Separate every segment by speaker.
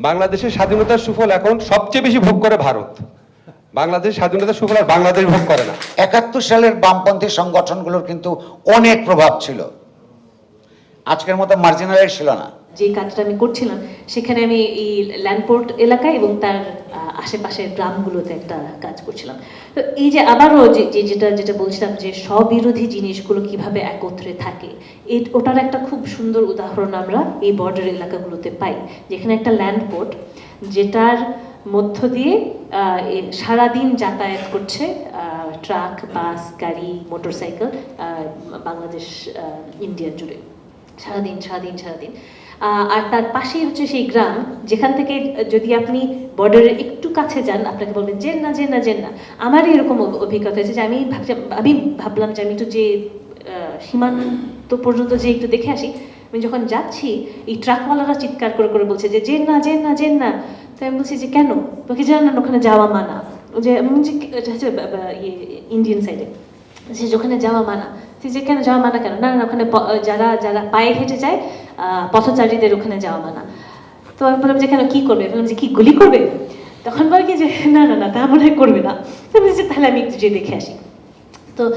Speaker 1: বাংলাদেশের স্বাধীনতার সুফল এখন সবচেয়ে বেশি ভোগ করে ভারত। বাংলাদেশ স্বাধীনতার সুফল আর বাংলাদেশ ভোগ করে না।
Speaker 2: একাত্তর সালের বামপন্থী সংগঠনগুলোর কিন্তু অনেক প্রভাব ছিল। আজকের মতো মার্জিনালাইজ ছিল না।
Speaker 3: যে কাজটা আমি করছিলাম সেখানে আমি এই ল্যান্ডপোর্ট এলাকায় এবং তার আশেপাশের গ্রামগুলোতে একটা কাজ করছিলাম। তো এই যে আবারও যে যেটা যেটা বলছিলাম যে স্ববিরোধী জিনিসগুলো কীভাবে একত্রে থাকে এই ওটার একটা খুব সুন্দর উদাহরণ আমরা এই বর্ডার এলাকাগুলোতে পাই। যেখানে একটা ল্যান্ডপোর্ট যেটার মধ্য দিয়ে এ সারাদিন যাতায়াত করছে ট্রাক, বাস, গাড়ি, মোটরসাইকেল বাংলাদেশ ইন্ডিয়া জুড়ে। সারাদিন সারাদিন সারাদিন। আর তার পাশেই হচ্ছে সেই গ্রাম, যেখান থেকে যদি আপনি বর্ডারের কাছে যান আপনাকে বলবেন যে না যে না যে না। আমারই এরকম অভিজ্ঞতা হয়েছে যে আমি আমি ভাবলাম যে আমি একটু যে সীমান্ত পর্যন্ত যে একটু দেখে আসি আমি যখন যাচ্ছি এই ট্রাকওয়ালারা চিৎকার করে করে বলছে যে যে না জেন না জেন না। তো আমি বলছি যে কেন? তোকে জানেন ওখানে যাওয়া মানা। যে হচ্ছে ইয়ে, ইন্ডিয়ান সাইডে। সে ওখানে যাওয়া মানা। সে যে কেন যাওয়া মানা কেন? না না ওখানে যারা যারা পায়ে হেঁটে যায় পথচারীদের ওখানে যাওয়া মানা। তো আমি বললাম যে কেন কী করবে? বললাম যে কি গুলি করবে? তখন বলে কি যে, না না না, তা মনে হয় করবে না। তাহলে আমি একটু যেয়ে দেখে আসি। তো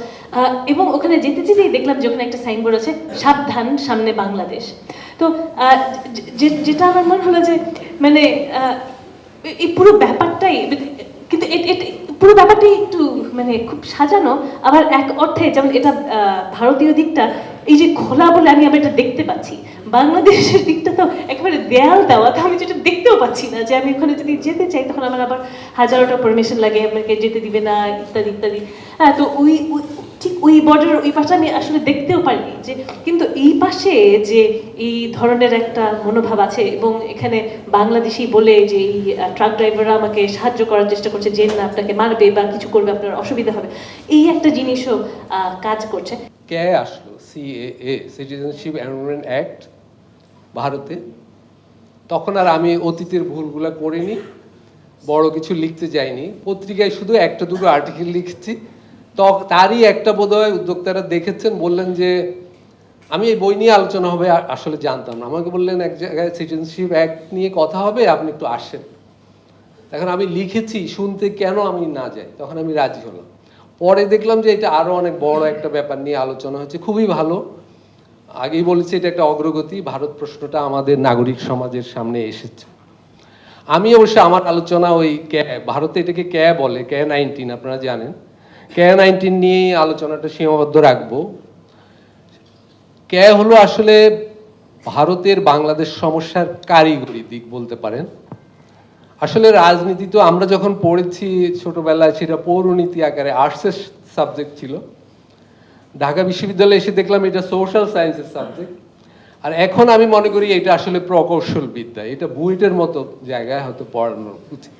Speaker 3: এবং ওখানে যেতে যেতেই দেখলাম যে ওখানে একটা সাইনবোর্ড আছে, সাবধান সামনে বাংলাদেশ। তো যেটা আমার মনে হলো যে মানে এই- পুরো ব্যাপারটাই, কিন্তু পুরো ব্যাপারটাই একটু মানে খুব সাজানো। আবার এক অর্থে যেমন এটা ভারতীয় দিকটা, এই যে খোলা বলে আমি আবার এটা দেখতে বাংলাদেশের দিকটা তো একেবারে দেয়াল দেওয়া। তো আমি যেটা দেখতেও পাচ্ছি না যে আমি ওখানে যদি যেতে চাই, তখন আমার আবার হাজারোটা পারমিশন লাগে, আমাকে যেতে দিবে না, ইত্যাদি ইত্যাদি। হ্যাঁ তো ওই ঠিক ওই বর্ডারের ওই পাশে আমি আসলে দেখতেও পারিনি যে, কিন্তু এই পাশে যে এই ধরনের একটা মনোভাব আছে এবং এখানে বাংলাদেশি বলে যে এই ট্রাক ড্রাইভাররা আমাকে সাহায্য করার চেষ্টা করছে যে না, আপনাকে মারবে বা কিছু করবে, আপনার অসুবিধা হবে। এই একটা জিনিসও কাজ করছে।
Speaker 4: কে আসলো? সিএএ সিটিজেনশিপ অ্যামেন্ডমেন্ট অ্যাক্ট ভারতে, তখন আর আমি অতীতের ভুলগুলো করিনি, বড় কিছু লিখতে যাইনি। পত্রিকায় শুধু একটা দুটো আর্টিকেল লিখছি। তারই একটা বোধহয় উদ্যোক্তারা দেখেছেন, বললেন যে, আমি এই বই নিয়ে আলোচনা হবে আসলে জানতাম না। আমাকে বললেন, এক জায়গায় সিটিজেনশিপ অ্যাক্ট নিয়ে কথা হবে, আপনি একটু আসেন। এখন আমি লিখেছি, শুনতে কেন আমি না যাই, তখন আমি রাজি হলাম। পরে দেখলাম যে, এটা আরও অনেক বড় একটা ব্যাপার নিয়ে আলোচনা হচ্ছে খুবই ভালো। আগেই বলেছি, এটা একটা অগ্রগতি। ভারত প্রশ্নটা আমাদের নাগরিক সমাজের সামনে এসেছে। আমি অবশ্য আমার আলোচনা ওই ক্যা, ভারতে এটাকে ক্যা বলে, ক্যা নাইনটিন, আপনারা জানেন। ক্যা নাইনটিন নিয়ে আলোচনাটা সীমাবদ্ধ রাখব। ক্যা হলো আসলে ভারতের বাংলাদেশ সমস্যার কারিগরি দিক বলতে পারেন। আসলে রাজনীতি তো আমরা যখন পড়েছি ছোটবেলায়, সেটা পৌরনীতি আকারে আর্টসের সাবজেক্ট ছিল। ঢাকা বিশ্ববিদ্যালয়ে এসে দেখলাম এটা সোশ্যাল সায়েন্সের সাবজেক্ট আর এখন আমি মনে করি এটা আসলে প্রকৌশল বিদ্যা এটা বুয়েটের মতো জায়গায় হয়তো পড়ানো উচিত।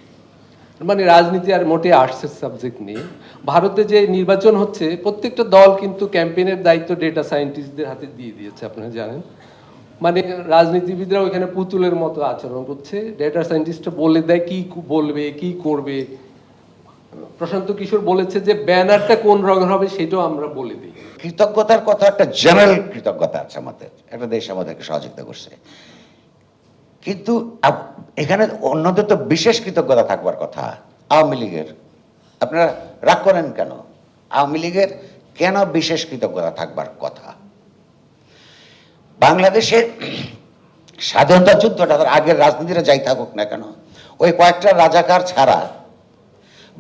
Speaker 4: মানে রাজনীতি আর মোটে আর্টসের সাবজেক্ট নেই ভারতে যে নির্বাচন হচ্ছে, প্রত্যেকটা দল কিন্তু ক্যাম্পেইনের দায়িত্ব ডেটা সায়েন্টিস্টদের হাতে দিয়ে দিয়েছে, আপনারা জানেন। মানে রাজনীতিবিদরা ওইখানে পুতুলের মতো আচরণ করছে। ডেটা সায়েন্টিস্টরা বলে দেয় কি বলবে, কি করবে। প্রশান্ত কিশোর বলেছে যে ব্যানারটা কোন রঙের হবে সেটাও আমরা বলে দিই।
Speaker 2: কৃতজ্ঞতার কথা, একটা জেনারেল কৃতজ্ঞতা আছে আমাদের। একটা দেশ আমাদেরকে সহযোগিতা করছে। কিন্তু এখানে অন্যদের তো বিশেষ কৃতজ্ঞতা থাকবার কথা, আওয়ামী লীগের। আপনারা রাগ করেন কেন? আওয়ামী লীগের কেন বিশেষ কৃতজ্ঞতা থাকবার কথা? বাংলাদেশের স্বাধীনতা যুদ্ধটা আগের রাজনীতিরা যাই থাকুক না কেন, ওই কয়েকটা রাজাকার ছাড়া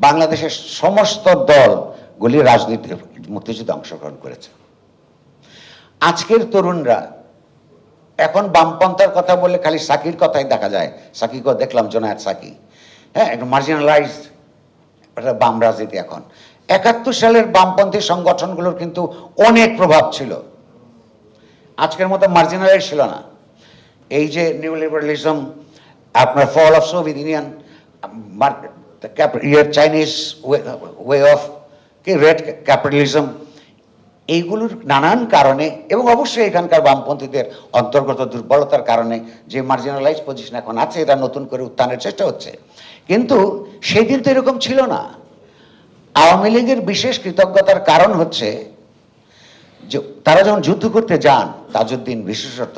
Speaker 2: বাংলাদেশের সমস্ত দলগুলি রাজনীতি মুক্তিযুদ্ধে অংশগ্রহণ করেছে। আজকের তরুণরা, এখন বামপন্থার কথা বললে খালি সাকির কথাই দেখা যায়। সাকিকেও দেখলাম জোনায়েত সাকি। হ্যাঁ একটু মার্জিনালাইজ বাম রাজনীতি এখন। একাত্তর সালের বামপন্থী সংগঠনগুলোর কিন্তু অনেক প্রভাব ছিল। আজকের মতো মার্জিনালাইজ ছিল না। এই যে নিউ লিবারালিজম আপনার ফল অফ সোভিয়েত ইউনিয়ন ইয়ার চাইনিজ ওয়ে অফ কি রেড ক্যাপিটালিজম এইগুলোর নানান কারণে এবং অবশ্যই এখানকার বামপন্থীদের অন্তর্গত দুর্বলতার কারণে যে মার্জিনালাইজ পজিশন এখন আছে এটা নতুন করে উত্থানের চেষ্টা হচ্ছে। কিন্তু সেই দিন তো এরকম ছিল না। আওয়ামী লীগের বিশেষ কৃতজ্ঞতার কারণ হচ্ছে যে তারা যখন যুদ্ধ করতে যান, তাজউদ্দিন বিশেষত,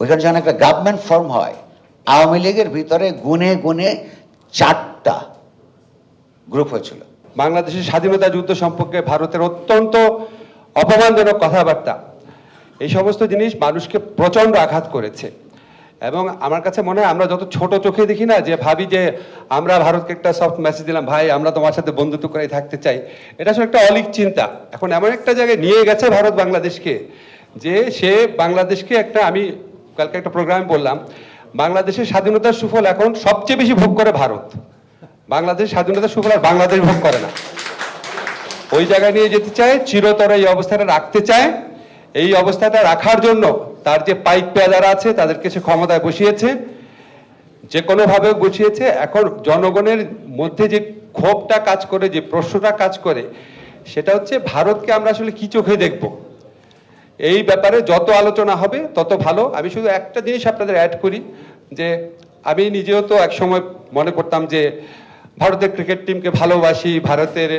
Speaker 2: ওইখানে যখন একটা গভর্নমেন্ট ফর্ম হয়, আওয়ামী লীগের ভিতরে গুনে গুনে চারটা গ্রুপ হয়েছিল।
Speaker 1: বাংলাদেশের স্বাধীনতা যুদ্ধ সম্পর্কে ভারতের অত্যন্ত অপমানজনক কথাবার্তা। এই সমস্ত জিনিস মানুষকে প্রচণ্ড আঘাত করেছে। এবং আমার কাছে মনে হয় আমরা যত ছোট চোখে দেখি না, যে ভাবি যে আমরা ভারতকে একটা সফট মেসেজ দিলাম, ভাই, আমরা তোমার সাথে বন্ধুত্ব করে থাকতে চাই। এটা আসলে একটা অলিক চিন্তা। এখন এমন একটা জায়গায় নিয়ে গেছে ভারত বাংলাদেশকে, যে সে বাংলাদেশকে একটা, আমি কালকে একটা প্রোগ্রামে বললাম বাংলাদেশের স্বাধীনতার সুফল এখন সবচেয়ে বেশি ভোগ করে ভারত। বাংলাদেশ স্বাধীনতার সুফল আর বাংলাদেশ ভোগ করে না। ওই জায়গায় নিয়ে যেতে চায়, চিরতর এই অবস্থাটা রাখতে চায়। এই অবস্থাটা রাখার জন্য তার যে পাইক পেয়াদারা আছে তাদেরকে সে ক্ষমতায় বসিয়েছে। যে কোনোভাবে বসিয়েছে। এখন জনগণের মধ্যে যে ক্ষোভটা কাজ করে, যে প্রশ্নটা কাজ করে, সেটা হচ্ছে ভারতকে আমরা আসলে কি চোখে দেখব? এই ব্যাপারে যত আলোচনা হবে, তত ভালো। আমি শুধু একটা জিনিস আপনাদের অ্যাড করি। যে আমি নিজেও তো একসময় মনে করতাম যে ভারতের ক্রিকেট টিমকে ভালোবাসি, ভারতের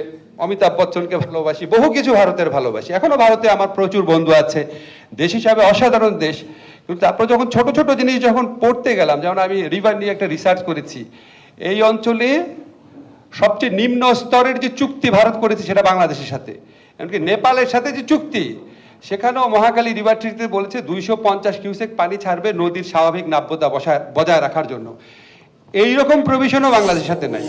Speaker 1: অমিতাভ বচ্চনকে ভালোবাসি, বহু কিছু ভারতের ভালোবাসি। এখনও ভারতে আমার প্রচুর বন্ধু আছে, দেশ হিসাবে অসাধারণ দেশ। কিন্তু তারপর যখন ছোট ছোট জিনিস যখন পড়তে গেলাম, যেমন আমি রিভার নিয়ে একটা রিসার্চ করেছি, এই অঞ্চলে সবচেয়ে নিম্ন স্তরের যে চুক্তি ভারত করেছে সেটা বাংলাদেশের সাথে। এমনকি নেপালের সাথে যে চুক্তি সেখানেও মহাকালী রিভার ট্রিতে বলেছে দুইশো পঞ্চাশ কিউসেক পানি ছাড়বে নদীর স্বাভাবিক নাব্যতা বসায় বজায় রাখার জন্য। এইরকম প্রভিশনও বাংলাদেশের সাথে নাই।